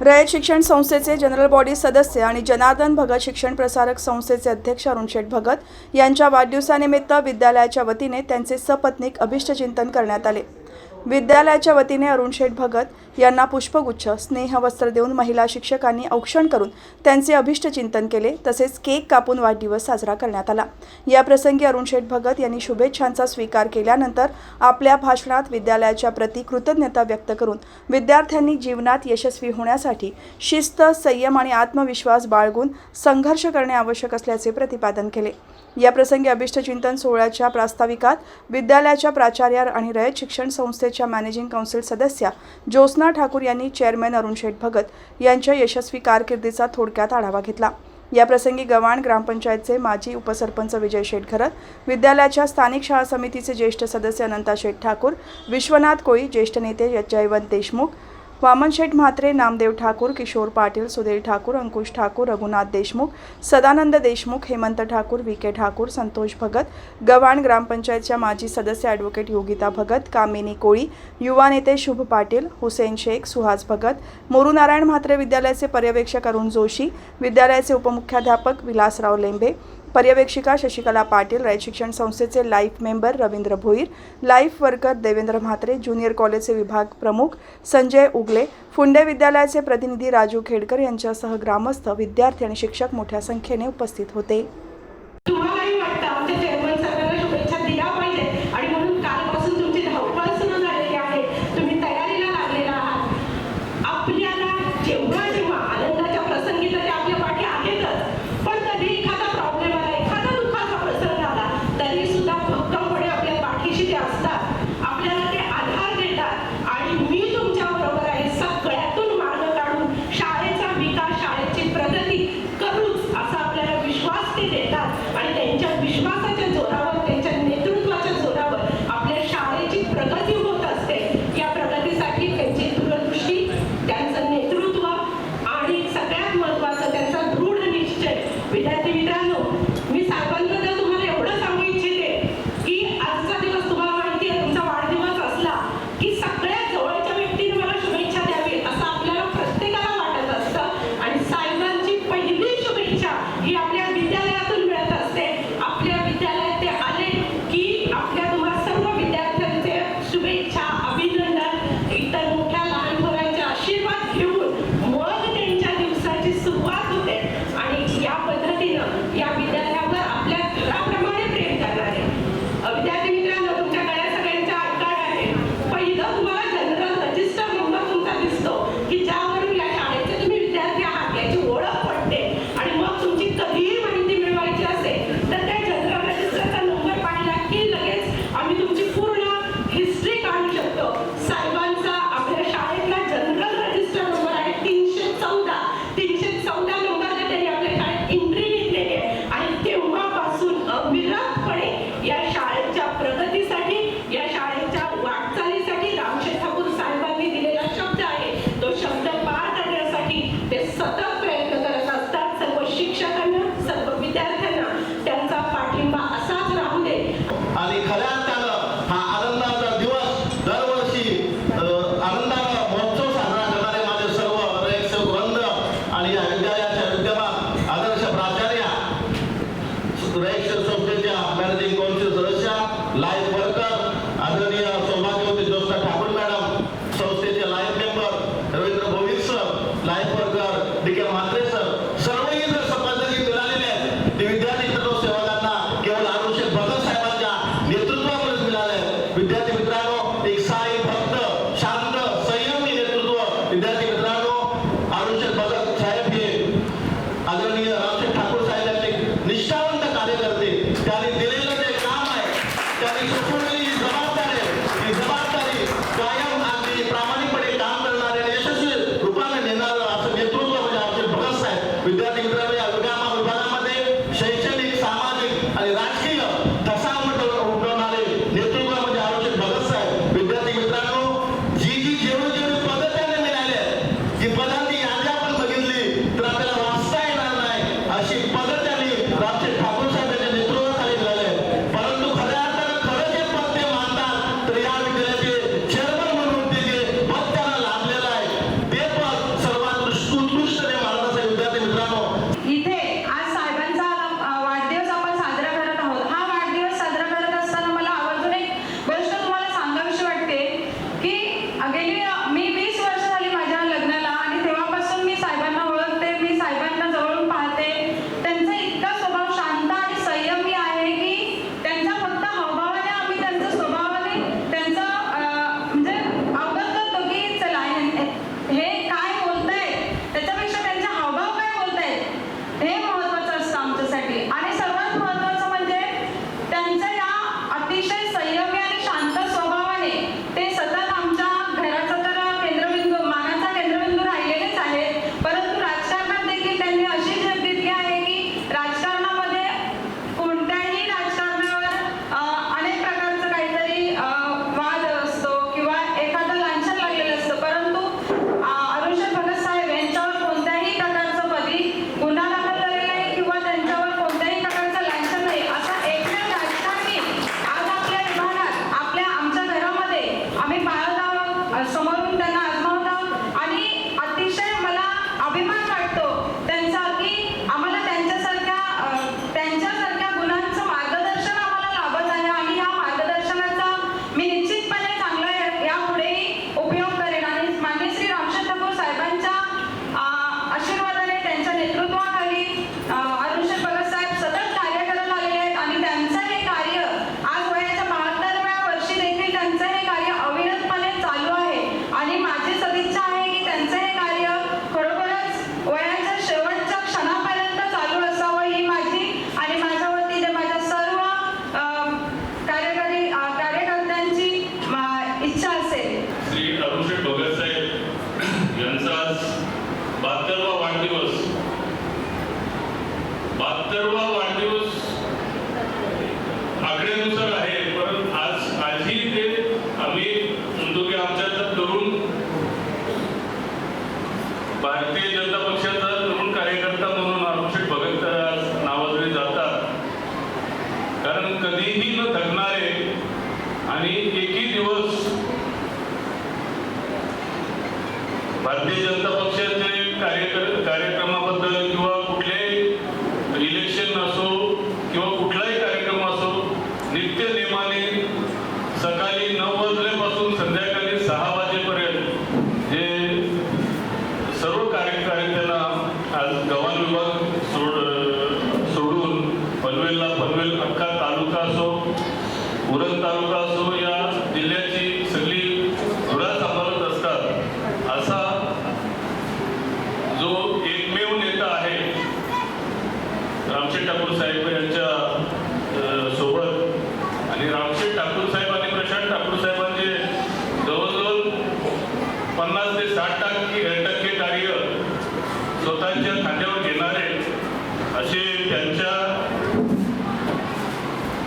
रयत शिक्षण संस्थेचे general body सदस्य आणि जनार्दन भगत शिक्षण प्रसारक संस्थेचे अध्यक्ष अरुण शेठ भगत यांच्या वाढदिवसानिमित्त विद्यालयाच्या वतीने त्यांचे सपत्नीक अभिष्टचिंतन करण्यात आले. विद्यालयाच्या वतीने अरुण शेठ भगत यांना पुष्पगुच्छ स्नेहवस्त्र देऊन महिला शिक्षकांनी औक्षण करून त्यांचे अभिष्टचिंतन केले तसेच केक कापून वाढदिवस साजरा करण्यात आला. या प्रसंगी अरुण शेठ भगत यांनी शुभेच्छांचा स्वीकार केल्यानंतर आपल्या भाषणात विद्यालयाच्या प्रती कृतज्ञता व्यक्त करून विद्यार्थ्यांनी जीवनात यशस्वी होण्यासाठी शिस्त संयम आणि आत्मविश्वास बाळगून संघर्ष करणे आवश्यक असल्याचे प्रतिपादन केले. या प्रसंगी अभिष्टचिंतन सोहळ्याच्या प्रास्ताविकात विद्यालयाच्या प्राचार्या आणि रयत शिक्षण संस्थेच्या मॅनेजिंग काउन्सिल सदस्या ज्योत्ना ठाकूर यांनी चेअरमॅन अरुण शेठ भगत यांच्या यशस्वी कारकिर्दीचा थोडक्यात आढावा घेतला. या प्रसंगी गव्हाण ग्रामपंचायतचे माजी उपसरपंच विजय शेठ घरत विद्यालयाच्या स्थानिक शाळा समितीचे ज्येष्ठ सदस्य अनंता शेठ ठाकूर विश्वनाथ कोळी ज्येष्ठ नेते जयवंत देशमुख वामन शेठ म्हात्रे नामदेव ठाकूर किशोर पाटील सुधीर ठाकूर अंकुश ठाकूर रघुनाथ देशमुख सदानंद देशमुख हेमंत ठाकूर व्ही के ठाकूर संतोष भगत गव्हाण ग्रामपंचायतच्या माजी सदस्य ॲडव्होकेट योगिता भगत कामिनी कोळी युवा नेते शुभ पाटील हुसेन शेख सुहास भगत मोरूनारायण म्हात्रे विद्यालयाचे पर्यवेक्षक अरुण जोशी विद्यालयाचे उपमुख्याध्यापक विलासराव लेंबे पर्यवेक्षिका शशिकला पाटील रयत शिक्षण संस्थेचे life member Ravindra Bhoir life worker Devendra Mhatre junior कॉलेजचे विभाग प्रमुख संजय उगले फुंडे विद्यालयाचे प्रतिनिधी राजू खेडकर यांच्यासह ग्रामस्थ विद्यार्थी आणि शिक्षक मोठ्या संख्येने उपस्थित होते. येतात आणि त्यांच्या विश्वास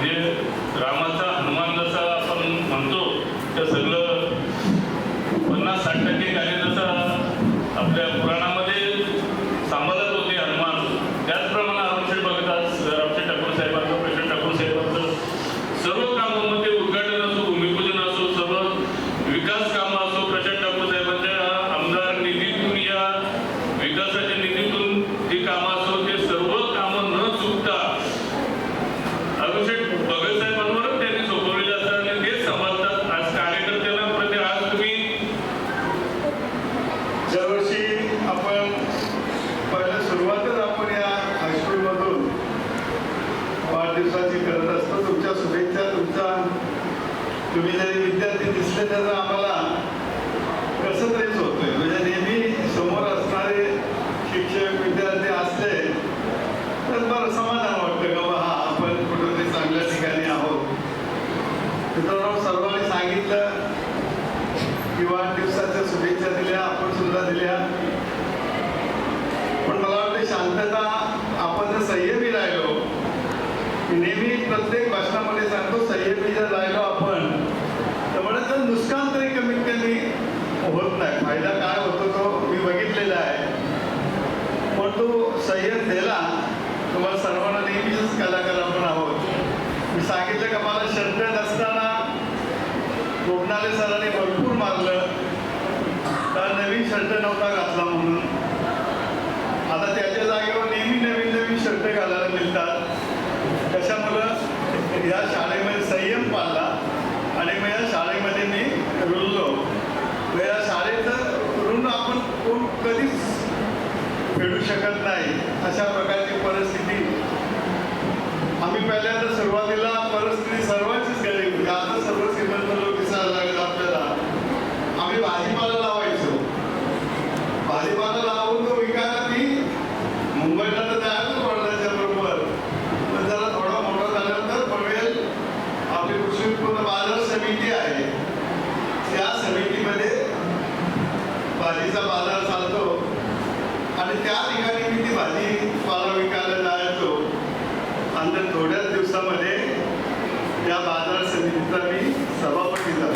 म्हणजे विद्यार्थी तर आम्हाला कसं तरीच होतोय म्हणजे नेहमी समोर असणारे शिक्षक विद्यार्थी असले तर बरं समाधान वाटतं का बा हा आपण कुठेतरी चांगल्या ठिकाणी आहोत. मित्रांनो सर्वांनी सांगितलं की वाढदिवसाच्या शुभेच्छा दिल्या आपण सुद्धा दिल्या. पण मला वाटतं शांतता आपण जर संयमी राहिलो नेहमी प्रत्येक भाषणामध्ये सांगतो संयमी जर राहिलो आपण तर तर नुकसान तरी कमीत कमी होत नाही. फायदा काय होतो तो मी बघितलेला आहे. पण तो संयम दिला तुम्हाला सर्वांना नेहमीच कलाकार आपण आहोत मी सांगितलं का मला शर्ट नसताना कोकणाले सरांनी भरपूर मारलं. तर नवीन शर्ट नव्हता घातला म्हणून. आता त्याच्या जागेवर नेहमी नवीन नवीन शर्ट घालायला मिळतात. कशामुळं या शाळेमध्ये संयम मग मी रुळलो. या शाळेचं ऋण आपण कोण कधीच फेडू शकत नाही अशा प्रकारची परिस्थिती. आम्ही पहिल्यांदा सुरुवातीला परिस्थिती सर्वच पंधरा दिवसामध्ये त्या बाजार समितीचा मी सभापती झालो.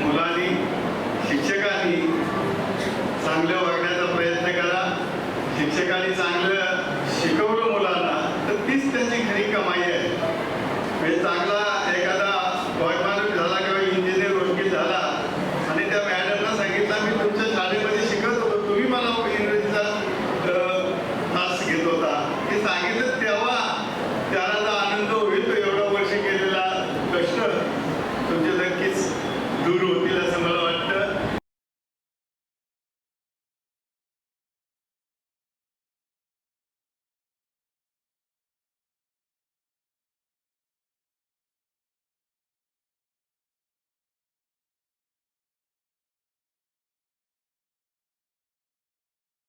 मुलांनी शिक्षकांनी चांगलं वागण्याचा प्रयत्न करा. शिक्षकांनी चांगलं